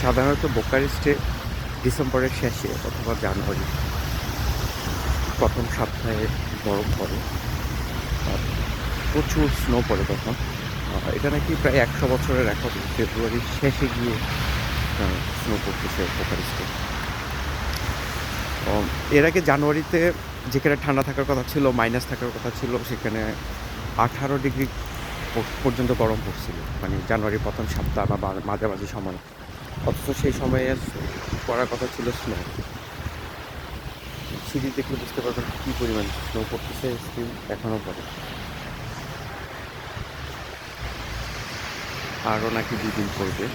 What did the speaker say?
সাধারণত বোকারেস্টে ডিসেম্বরের শেষে অথবা জানুয়ারি প্রথম সপ্তাহে বরফ পড়ে। প্রচুর স্নো পড়ে তখন। এটা নাকি প্রায় একশো বছরের রেকর্ড ফেব্রুয়ারির শেষে গিয়ে স্নো পড়তেছে বোকারেস্টে এর আগে জানুয়ারিতে যেখানে ঠান্ডা থাকার কথা ছিল মাইনাস থাকার কথা ছিল, সেখানে আঠারো ডিগ্রি পর্যন্ত গরম পড়ছিল। মানে জানুয়ারির প্রথম সপ্তাহ বা মাঝামাঝি সময়। অথচ সেই সময়ে পড়ার কথা ছিল স্নো সিরিজ দেখলে বুঝতে পারবেন কী পরিমাণ স্নো পড়তেছে স্টিল এখনও পড়ে। আরও নাকি দুই দিন পড়বে।